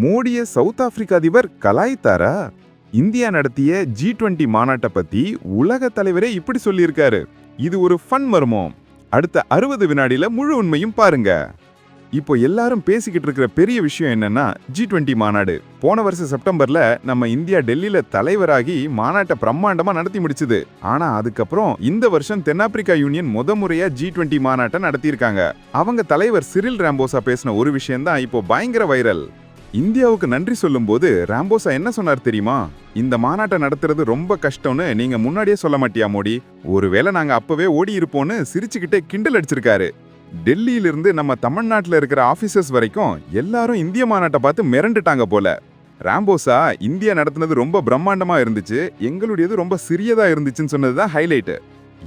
மோடிய south ஆப்பிரிக்க அதிபர் கலாய்த்தாரா? இந்தியா நடத்திய ஜி டுவெண்ட்டி மாநாட்டை பத்தி உலக தலைவரே இப்படி சொல்லியிருக்காரு. இது ஒரு ஃபன் மர்மம். அடுத்த அறுபது வினாடியில முழு உண்மையும் பாருங்க. இப்போ எல்லாரும் பேசிக்கிட்டு இருக்கிற பெரிய விஷயம் என்னன்னா ஜி டுவெண்ட்டி மாநாடு. போன வருஷம் செப்டம்பர்ல நம்ம இந்தியா டெல்லியில தலைவராகி மாநாட்டை பிரம்மாண்டமா நடத்தி முடிச்சது. ஆனா அதுக்கப்புறம் இந்த வருஷம் தென்னாப்பிரிக்கா யூனியன் முத முறையா ஜி டுவெண்ட்டி மாநாட்டை நடத்தியிருக்காங்க. அவங்க தலைவர் சிரில் ராம்போசா பேசின ஒரு விஷயம் தான் இப்போ பயங்கர வைரல். இந்தியாவுக்கு நன்றி சொல்லும்போது ராம்போசா என்ன சொன்னார் தெரியுமா? இந்த மாநாட்டை நடத்துறது ரொம்ப கஷ்டம்னு நீங்க முன்னாடியே சொல்ல மாட்டியா மோடி? ஒருவேளை நாங்க அப்பவே ஓடி இருப்போம்னு சிரிச்சுக்கிட்டே கிண்டல் அடிச்சிருக்காரு. டெல்லியிலிருந்து நம்ம தமிழ்நாட்டில் இருக்கிற ஆஃபீஸர்ஸ் வரைக்கும் எல்லாரும் இந்திய மாநாட்டை பார்த்து மிரண்டுட்டாங்க போல. ராம்போசா இந்தியா நடத்துனது ரொம்ப பிரம்மாண்டமாக இருந்துச்சு. எங்களுடையது ரொம்ப சிறியதாக இருந்துச்சுன்னு சொன்னது தான் ஹைலைட்டு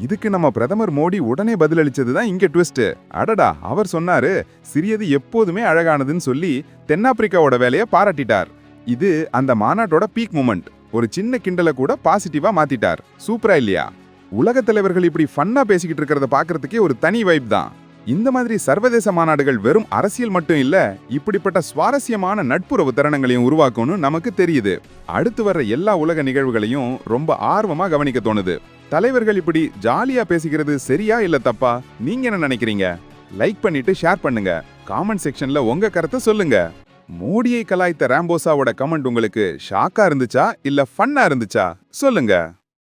இதுக்கு நம்ம பிரதமர் மோடி உடனே பதிலளிச்சது தான் இங்கே ட்விஸ்ட் அடடா அவர் சொன்னாரு சிறியது எப்போதுமே அழகானதுன்னு சொல்லி தென்னாப்பிரிக்காவோட வேலையை பாராட்டிட்டார். இது அந்த மாநாட்டோட பீக் மூமெண்ட் ஒரு சின்ன கிண்டலை கூட பாசிட்டிவா மாத்திட்டார். சூப்பரா இல்லையா? உலக தலைவர்கள் இப்படி ஃபன்னா பேசிக்கிட்டு இருக்கிறத பார்க்கறதுக்கே ஒரு தனி வைப் தான். இந்த மாதிரி சர்வதேச மாநாடுகள் வெறும் அரசியல் மட்டும் இல்ல இப்படிப்பட்ட சுவாரஸ்யமான நட்புறவு தருணங்களையும் உருவாக்கும்னு நமக்கு தெரியுது. அடுத்து வர்ற எல்லா உலக நிகழ்வுகளையும் ரொம்ப ஆர்வமா கவனிக்க தோணுது. தலைவர்கள் இப்படி ஜாலியா பேசிக்கிறது சரியா இல்ல தப்பா? நீங்க என்ன நினைக்கிறீங்க? லைக் பண்ணிட்டு ஷேர் பண்ணுங்க. காமெண்ட் செக்ஷன்ல உங்க கருத்தை சொல்லுங்க. மோடியை கலாய்த்த ராம்போசாவோட கமெண்ட் உங்களுக்கு ஷாக்கா இருந்துச்சா? இல்ல ஃபன்னா இருந்துச்சா? சொல்லுங்க.